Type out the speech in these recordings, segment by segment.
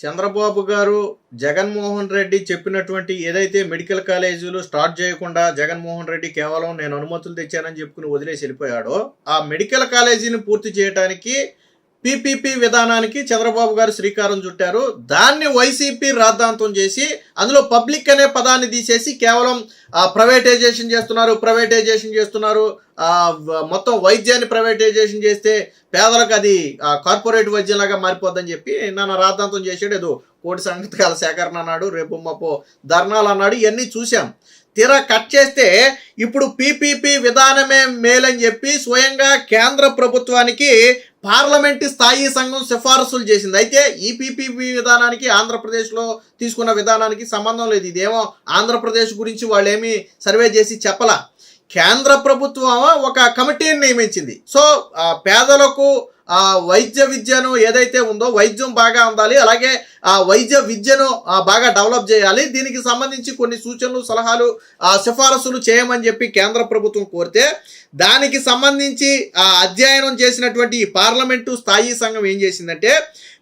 చంద్రబాబు గారు జగన్మోహన్ రెడ్డి చెప్పినటువంటి ఏదైతే మెడికల్ కాలేజీలు స్టార్ట్ చేయకుండా జగన్మోహన్ రెడ్డి కేవలం నేను అనుమతులు తెచ్చానని చెప్పుకుని వదిలేసి వెళ్ళిపోయాడో ఆ మెడికల్ కాలేజీని పూర్తి చేయడానికి పీపీపీ విధానానికి చంద్రబాబు గారు శ్రీకారం చుట్టారు. దాన్ని వైసీపీ రాద్ధాంతం చేసి అందులో పబ్లిక్ అనే పదాన్ని తీసేసి కేవలం ప్రైవేటైజేషన్ చేస్తున్నారు ప్రైవేటైజేషన్ చేస్తున్నారు. మొత్తం వైద్యాన్ని ప్రైవేటైజేషన్ చేస్తే పేదలకు అది కార్పొరేట్ వైద్యంలాగా మారిపోద్దని చెప్పి నన్ను రాద్ధాంతం చేసాడు ఏదో కోటి సంగతికాల సేకరణ అన్నాడు రేపు మాపో ధర్నాలు అన్నాడు ఇవన్నీ చూసాం తీరా కట్ చేస్తే ఇప్పుడు పీపీపీ విధానమే మేలని చెప్పి స్వయంగా కేంద్ర ప్రభుత్వానికి పార్లమెంటు స్థాయి సంఘం సిఫారసులు చేసింది. అయితే ఈపీపీపీ విధానానికి ఆంధ్రప్రదేశ్లో తీసుకున్న విధానానికి సంబంధం లేదు. ఇదేమో ఆంధ్రప్రదేశ్ గురించి వాళ్ళు ఏమీ సర్వే చేసి చెప్పలా. కేంద్ర ప్రభుత్వం ఒక కమిటీని నియమించింది. సో పేదలకు ఆ వైద్య విద్యను ఏదైతే ఉందో వైద్యం బాగా అందాలి అలాగే ఆ వైద్య విద్యను బాగా డెవలప్ చేయాలి. దీనికి సంబంధించి కొన్ని సూచనలు సలహాలు ఆ, సిఫారసులు చేయమని చెప్పి కేంద్ర ప్రభుత్వం కోరితే దానికి సంబంధించి ఆ, అధ్యయనం చేసినటువంటి ఈ పార్లమెంటు స్థాయి సంఘం ఏం చేసిందంటే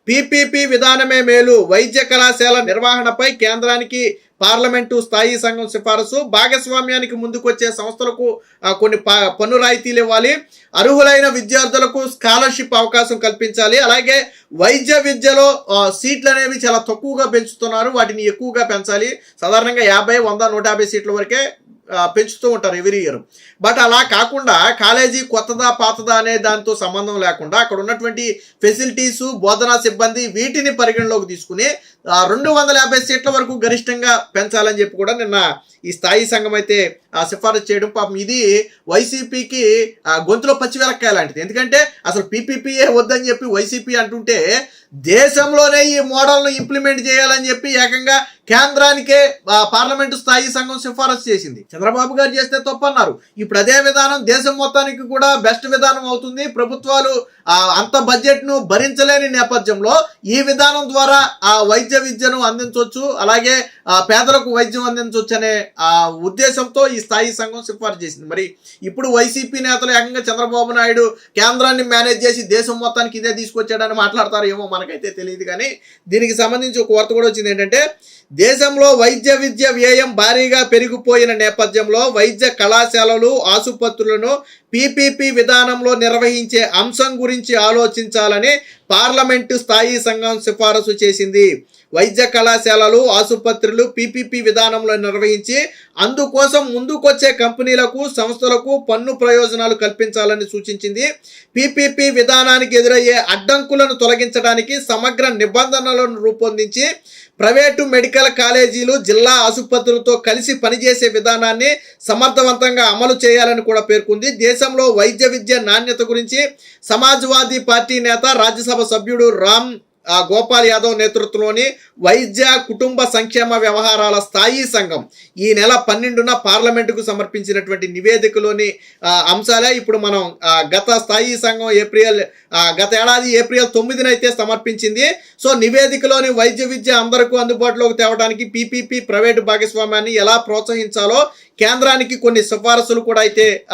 పీపీపీ విధానమే మేలు వైద్య కళాశాల నిర్వహణపై కేంద్రానికి పార్లమెంటు స్థాయి సంఘం సిఫారసు భాగస్వామ్యానికి ముందుకొచ్చే సంస్థలకు కొన్ని ప- పన్ను రాయితీలు ఇవ్వాలి. అర్హులైన విద్యార్థులకు స్కాలర్షిప్ అవకాశం కల్పించాలి. అలాగే వైద్య విద్యలో సీట్లు అనేవి చాలా తక్కువగా పెంచుతున్నారు. వాటిని ఎక్కువగా పెంచాలి. సాధారణంగా యాభై వంద నూట యాభై సీట్ల వరకే పెంచుతూ ఉంటారు ఎవ్రీ ఇయర్ బట్ అలా కాకుండా కాలేజీ కొత్తదా పాతదా అనే దాంతో సంబంధం లేకుండా అక్కడ ఉన్నటువంటి ఫెసిలిటీసు బోధనా సిబ్బంది వీటిని పరిగణలోకి తీసుకుని రెండు వందల యాభై సీట్ల వరకు గరిష్టంగా పెంచాలని చెప్పి కూడా నిన్న ఈ స్థాయి సంఘం అయితే సిఫారసు చేయడం పాపం ఇది వైసీపీకి గొంతులో పచ్చివెలక్కాయ లాంటిది. ఎందుకంటే అసలు పీపీపీఏ వద్దని చెప్పి వైసీపీ అంటుంటే దేశంలోనే ఈ మోడల్ను ఇంప్లిమెంట్ చేయాలని చెప్పి ఏకంగా కేంద్రానికే పార్లమెంట్ పార్లమెంటు స్థాయి సంఘం సిఫారసు చేసింది. చంద్రబాబు గారు చేస్తే తప్పన్నారు. ఇప్పుడు అదే విధానం దేశం మొత్తానికి కూడా బెస్ట్ విధానం అవుతుంది. ప్రభుత్వాలు అంత బడ్జెట్ను భరించలేని నేపథ్యంలో ఈ విధానం ద్వారా ఆ వైద్య విద్యను అందించవచ్చు అలాగే పేదలకు వైద్యం అందించవచ్చు అనే ఆ, ఉద్దేశంతో ఈ స్థాయి సంఘం సిఫారసు చేసింది. మరి ఇప్పుడు వైసీపీ నేతలు ఏకంగా చంద్రబాబు నాయుడు కేంద్రాన్ని మేనేజ్ చేసి దేశం మొత్తానికి ఇదే తీసుకొచ్చాడని మాట్లాడతారు ఏమో మనకైతే తెలియదు కానీ దీనికి సంబంధించి ఒక వార్త కూడా వచ్చింది ఏంటంటే దేశంలో వైద్య విద్య వ్యయం భారీగా పెరిగిపోయిన నేపథ్యంలో వైద్య కళాశాలలు ఆసుపత్రులను పీపీపీ విధానంలో నిర్వహించే అంశం గురించి ఆలోచించాలని పార్లమెంటు స్థాయి సంఘం సిఫారసు చేసింది. వైద్య కళాశాలలు ఆసుపత్రులు పీపీపీ విధానంలో నిర్వహించి అందుకోసం ముందుకొచ్చే కంపెనీలకు సంస్థలకు పన్ను ప్రయోజనాలు కల్పించాలని సూచించింది. పీపీపీ విధానానికి ఎదురయ్యే అడ్డంకులను తొలగించడానికి సమగ్ర నిబంధనలను రూపొందించి ప్రైవేటు మెడికల్ కాలేజీలు జిల్లా ఆసుపత్రులతో కలిసి పనిచేసే విధానాన్ని సమర్థవంతంగా అమలు చేయాలని కూడా పేర్కొంది. దేశంలో వైద్య విద్య నాణ్యత గురించి సమాజ్వాదీ పార్టీ నేత రాజ్యసభ సభ్యుడు రామ్ గోపాల్ యాదవ్ నేతృత్వంలోని వైద్య కుటుంబ సంక్షేమ వ్యవహారాల స్థాయి సంఘం ఈ నెల పన్నెండున పార్లమెంటుకు సమర్పించినటువంటి నివేదికలోని అంశాలే ఇప్పుడు మనం గత స్థాయి సంఘం ఏప్రిల్ గత ఏడాది ఏప్రిల్ తొమ్మిదినైతే సమర్పించింది. సో నివేదికలోని వైద్య విద్య అందరికీ అందుబాటులోకి తేవడానికి పీపీపీ ప్రైవేటు భాగస్వామ్యాన్ని ఎలా ప్రోత్సహించాలో కేంద్రానికి కొన్ని సిఫారసులు కూడా అయితే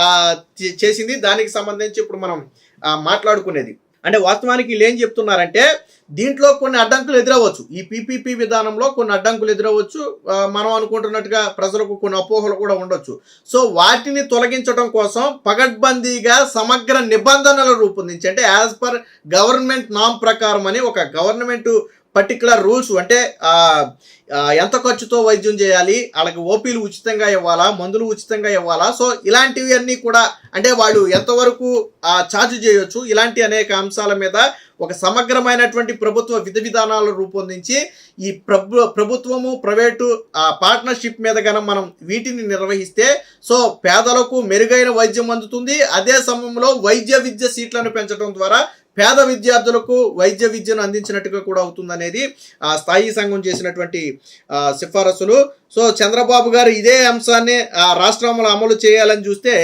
చే- చేసింది. దానికి సంబంధించి ఇప్పుడు మనం మాట్లాడుకునేది. అంటే వాస్తవానికి వీళ్ళు ఏం చెప్తున్నారంటే దీంట్లో కొన్ని అడ్డంకులు ఎదురవ్వచ్చు ఈ పీపీపీ విధానంలో కొన్ని అడ్డంకులు ఎదురవ్వచ్చు మనం అనుకుంటున్నట్టుగా ప్రజలకు కొన్ని అపోహలు కూడా ఉండొచ్చు. సో వాటిని తొలగించడం కోసం పగడ్బందీగా సమగ్ర నిబంధనలు రూపొందించి అంటే యాజ్ పర్ గవర్నమెంట్ నామ్ ప్రకారం అని ఒక గవర్నమెంట్ పర్టికులర్ రూల్స్ అంటే ఎంత ఖర్చుతో వైద్యం చేయాలి వాళ్ళకి ఓపీలు ఉచితంగా ఇవ్వాలా మందులు ఉచితంగా ఇవ్వాలా? సో ఇలాంటివి అన్నీ కూడా అంటే వాళ్ళు ఎంతవరకు ఛార్జ్ చేయొచ్చు? ఇలాంటి అనేక అంశాల మీద ఒక సమగ్రమైనటువంటి ప్రభుత్వ విధి విధానాలు రూపొందించి ఈ ప్రభు ప్రభుత్వము ప్రైవేటు పార్ట్నర్షిప్ మీద కనుక మనం వీటిని నిర్వహిస్తే సో పేదలకు మెరుగైన వైద్యం అందుతుంది. అదే సమయంలో వైద్య విద్య సీట్లను పెంచడం ద్వారా పేద విద్యార్థులకు వైద్య విద్యను అందించినట్టుగా కూడా అవుతుందనేది ఆ స్థాయి సంఘం చేసినటువంటి సిఫారసులు. సో చంద్రబాబు గారు ఇదే అంశాన్ని ఆ, రాష్ట్రంలో అమలు చేయాలని చూస్తే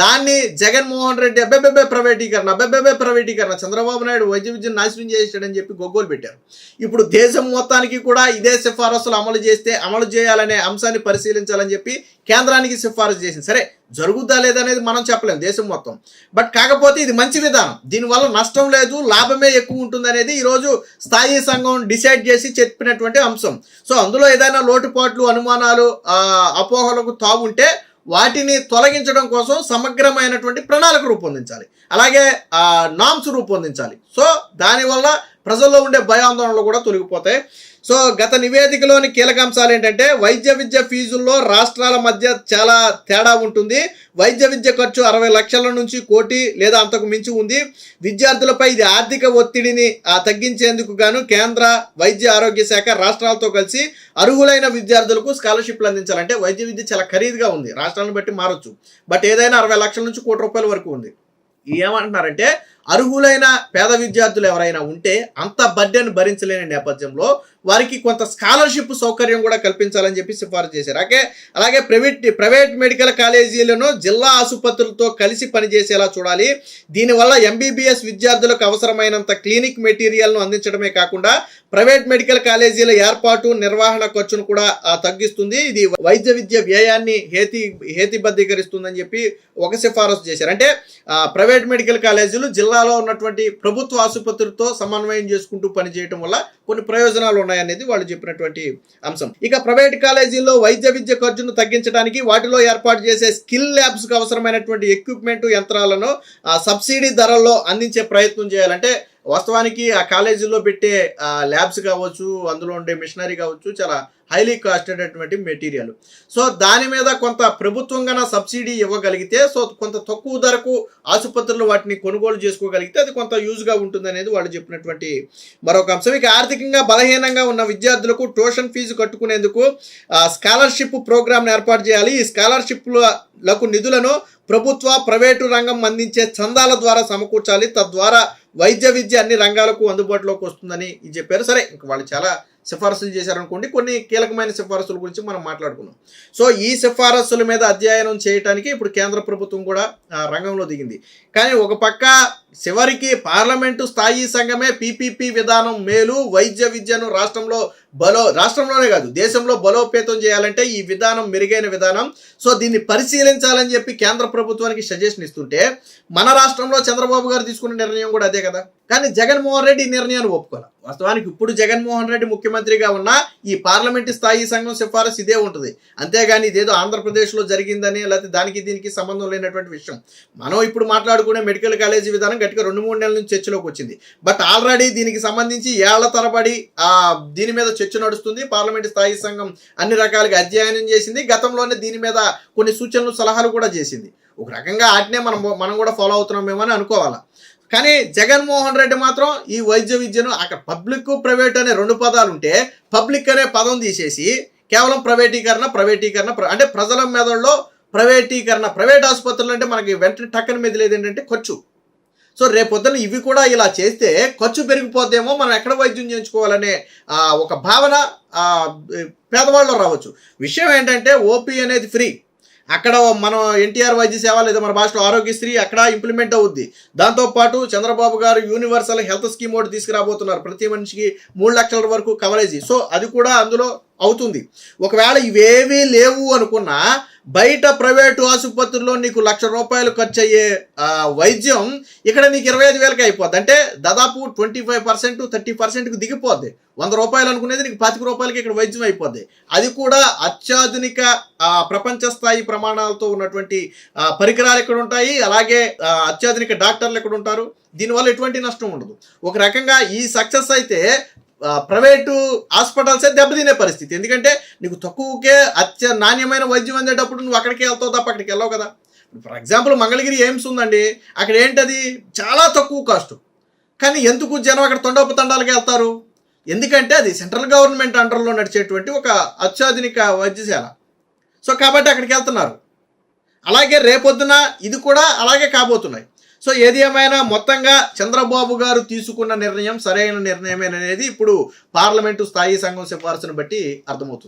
దాన్ని జగన్మోహన్ రెడ్డి అబ్బెబ్బెబ్బే ప్రైవేటీకరణ అబ్బెబ్బెబ్బే ప్రైవేటీకరణ. చంద్రబాబు నాయుడు వైద్య విద్యను నాశనం చేసాడని చెప్పి గొగ్గోలు పెట్టారు. ఇప్పుడు దేశం మొత్తానికి కూడా ఇదే సిఫారసులు అమలు చేస్తే అమలు చేయాలనే అంశాన్ని పరిశీలించాలని చెప్పి కేంద్రానికి సిఫారసు చేసింది. సరే జరుగుద్దా లేదనేది మనం చెప్పలేము దేశం మొత్తం. బట్ కాకపోతే ఇది మంచి విధానం. దీనివల్ల నష్టం లేదు లాభమే ఎక్కువ ఉంటుంది అనేది ఈరోజు స్థాయి సంఘం డిసైడ్ చేసి చెప్పినటువంటి అంశం. సో అందులో ఏదైనా లోటుపాట్లు అనుమానాలు అపోహలకు తావుంటే వాటిని తొలగించడం కోసం సమగ్రమైనటువంటి ప్రణాళిక రూపొందించాలి. అలాగే నామ్స్ రూపొందించాలి. సో దానివల్ల ప్రజల్లో ఉండే భయాందోళనలు కూడా తొలగిపోతాయి. సో గత నివేదికలోని కీలక అంశాలు ఏంటంటే వైద్య విద్య ఫీజుల్లో రాష్ట్రాల మధ్య చాలా తేడా ఉంటుంది. వైద్య విద్య ఖర్చు అరవై లక్షల నుంచి కోటి లేదా అంతకు మించి ఉంది. విద్యార్థులపై ఇది ఆర్థిక ఒత్తిడిని తగ్గించేందుకు గాను కేంద్ర వైద్య ఆరోగ్య శాఖ రాష్ట్రాలతో కలిసి అర్హులైన విద్యార్థులకు స్కాలర్షిప్లు అందించాలంటే వైద్య విద్య చాలా ఖరీదుగా ఉంది. రాష్ట్రాలను బట్టి మారొచ్చు. బట్ ఏదైనా అరవై లక్షల నుంచి కోటి రూపాయల వరకు ఉంది. ఏమంటున్నారంటే అర్హులైన పేద విద్యార్థులు ఎవరైనా ఉంటే అంత బడ్డెను భరించలేని నేపథ్యంలో వారికి కొంత స్కాలర్షిప్ సౌకర్యం కూడా కల్పించాలని చెప్పి సిఫారసు చేశారు. అలాగే అలాగే ప్రైవేట్ ప్రైవేట్ మెడికల్ కాలేజీలను జిల్లా ఆసుపత్రులతో కలిసి పనిచేసేలా చూడాలి. దీనివల్ల ఎంబీబీఎస్ విద్యార్థులకు అవసరమైనంత క్లినిక్ మెటీరియల్ను అందించడమే కాకుండా ప్రైవేట్ మెడికల్ కాలేజీల ఏర్పాటు నిర్వహణ ఖర్చును కూడా తగ్గిస్తుంది. ఇది వైద్య విద్య వ్యయాన్ని హేతి హేతిబద్ధీకరిస్తుందని చెప్పి ఒక సిఫారసు చేశారు. అంటే ప్రైవేట్ మెడికల్ కాలేజీలు జిల్లా జిల్లాలో ఉన్నటువంటి ప్రభుత్వ ఆసుపత్రితో సమన్వయం చేసుకుంటూ పనిచేయడం వల్ల కొన్ని ప్రయోజనాలు ఉన్నాయనేది వాళ్ళు చెప్పినటువంటి అంశం. ఇక ప్రైవేట్ కాలేజీల్లో వైద్య విద్య ఖర్చును తగ్గించడానికి వాటిలో ఏర్పాటు చేసే స్కిల్ ల్యాబ్స్కి అవసరమైనటువంటి ఎక్విప్మెంట్ యంత్రాలను సబ్సిడీ ధరల్లో అందించే ప్రయత్నం చేయాలంటే వాస్తవానికి ఆ కాలేజీలో పెట్టే ల్యాబ్స్ కావచ్చు అందులో ఉండే మిషనరీ కావచ్చు చాలా హైలీ కాస్ట్ అటువంటి మెటీరియల్. సో దాని మీద కొంత ప్రభుత్వంగా సబ్సిడీ ఇవ్వగలిగితే సో కొంత తక్కువ ధరకు ఆసుపత్రులు వాటిని కొనుగోలు చేసుకోగలిగితే అది కొంత యూజ్గా ఉంటుంది అనేది వాళ్ళు చెప్పినటువంటి మరొక అంశం. ఇక ఆర్థికంగా బలహీనంగా ఉన్న విద్యార్థులకు ట్యూషన్ ఫీజు కట్టుకునేందుకు స్కాలర్షిప్ ప్రోగ్రామ్ను ఏర్పాటు చేయాలి. ఈ స్కాలర్షిప్లకు నిధులను ప్రభుత్వ ప్రైవేటు రంగం అందించే చందాల ద్వారా సమకూర్చాలి. తద్వారా వైద్య విద్య అన్ని రంగాలకు అందుబాటులోకి వస్తుందని చెప్పారు. సరే ఇంక వాళ్ళు చాలా సిఫారసులు చేశారనుకోండి కొన్ని కీలకమైన సిఫారసుల గురించి మనం మాట్లాడుకున్నాం సో ఈ సిఫారసుల మీద అధ్యయనం చేయడానికి ఇప్పుడు కేంద్ర ప్రభుత్వం కూడా ఆ, రంగంలో దిగింది. కానీ ఒక పక్క చివరికి పార్లమెంటు స్థాయి సంఘమే పీపీపీ విధానం మేలు వైద్య విద్యను రాష్ట్రంలో బలో రాష్ట్రంలోనే కాదు దేశంలో బలోపేతం చేయాలంటే ఈ విధానం మెరుగైన విధానం. సో దీన్ని పరిశీలించాలని చెప్పి కేంద్ర ప్రభుత్వానికి సజెషన్ ఇస్తుంటే మన రాష్ట్రంలో చంద్రబాబు గారు తీసుకున్న నిర్ణయం కూడా అదే కదా? కానీ జగన్మోహన్ రెడ్డి ఈ నిర్ణయాన్ని ఒప్పుకోవాలి వాస్తవానికి ఇప్పుడు జగన్మోహన్ రెడ్డి ముఖ్యమంత్రిగా ఉన్న ఈ పార్లమెంటు స్థాయి సంఘం సిఫారసు ఇదే ఉంటుంది. అంతేగాని ఇదేదో ఆంధ్రప్రదేశ్లో జరిగిందని లేకపోతే దానికి దీనికి సంబంధం లేనటువంటి విషయం. మనం ఇప్పుడు మాట్లాడుకునే మెడికల్ కాలేజీ విధానం గట్టిగా రెండు మూడు నెలల నుంచి చర్చలోకి వచ్చింది. బట్ ఆల్రెడీ దీనికి సంబంధించి ఏళ్ళ తరబడి దీని మీద చర్చ నడుస్తుంది. పార్లమెంట్ స్థాయి సంఘం అన్ని రకాలుగా అధ్యయనం చేసింది. గతంలోనే దీని మీద కొన్ని సూచనలు సలహాలు కూడా చేసింది. ఒక రకంగా ఆటనే మనం మనం కూడా ఫాలో అవుతున్నామేమో అని అనుకోవాలా. కానీ జగన్మోహన్ రెడ్డి మాత్రం ఈ వైద్య విద్యను అక్కడ పబ్లిక్ ప్రైవేట్ అనే రెండు పదాలు ఉంటే పబ్లిక్ అనే పదం తీసేసి కేవలం ప్రైవేటీకరణ ప్రైవేటీకరణ అంటే ప్రజల మెదడులో ప్రైవేటీకరణ ప్రైవేట్ ఆసుపత్రులు అంటే మనకి వెంటనే టక్కన మెదిలేదు ఏంటంటే ఖర్చు. సో రేపొద్దున ఇవి కూడా ఇలా చేస్తే ఖర్చు పెరిగిపోద్దేమో మనం ఎక్కడ వైద్యం చేయించుకోవాలనే ఒక భావన పేదవాళ్ళు రావచ్చు. విషయం ఏంటంటే ఓపీ అనేది ఫ్రీ. అక్కడ మనం ఎన్టీఆర్ వైద్య సేవ లేదా మన భాషలో ఆరోగ్యశ్రీ అక్కడ ఇంప్లిమెంట్ అవుద్ది. దాంతోపాటు చంద్రబాబు గారు యూనివర్సల్ హెల్త్ స్కీమ్ ఒకటి తీసుకురాబోతున్నారు. ప్రతి మనిషికి మూడు లక్షల వరకు కవరేజీ. సో అది కూడా అందులో అవుతుంది. ఒకవేళ ఇవేవీ లేవు అనుకున్నా బయట ప్రైవేటు ఆసుపత్రిలో నీకు లక్ష రూపాయలు ఖర్చు అయ్యే వైద్యం ఇక్కడ నీకు ఇరవై ఐదు వేలకి అయిపోద్ది. అంటే దాదాపు ట్వంటీ ఫైవ్ పర్సెంట్ థర్టీ పర్సెంట్కి దిగిపోద్ది. వంద రూపాయలు అనుకునేది నీకు పాతిక రూపాయలకి ఇక్కడ వైద్యం అయిపోద్ది. అది కూడా అత్యాధునిక ప్రపంచ స్థాయి ప్రమాణాలతో ఉన్నటువంటి పరికరాలు ఇక్కడ ఉంటాయి? అలాగే అత్యాధునిక డాక్టర్లు ఇక్కడ ఉంటారు? దీనివల్ల ఎటువంటి నష్టం ఉండదు. ఒక రకంగా ఈ సక్సెస్ అయితే ప్రైవేటు హాస్పిటల్సే దెబ్బతినే పరిస్థితి. ఎందుకంటే నీకు తక్కువకే అత్య నాణ్యమైన వైద్యం అందేటప్పుడు నువ్వు అక్కడికి వెళ్తావు తప్ప అక్కడికి వెళ్ళవు కదా. ఫర్ ఎగ్జాంపుల్ మంగళగిరి ఎయిమ్స్ ఉందండి. అక్కడ ఏంటది? చాలా తక్కువ కాస్ట్. కానీ ఎందుకు జనం అక్కడ తొండపతండాలకి వెళ్తారు? ఎందుకంటే అది సెంట్రల్ గవర్నమెంట్ అండర్లో నడిచేటువంటి ఒక అత్యాధునిక వైద్యశాల. సో కాబట్టి అక్కడికి వెళ్తున్నారు. అలాగే రేపొద్దున ఇది కూడా అలాగే కాబోతున్నాయి. సో ఏది ఏమైనా మొత్తంగా చంద్రబాబు గారు తీసుకున్న నిర్ణయం సరైన నిర్ణయమేననేది ఇప్పుడు పార్లమెంటు స్థాయి సంఘం సిఫార్సును బట్టి అర్థమవుతుంది.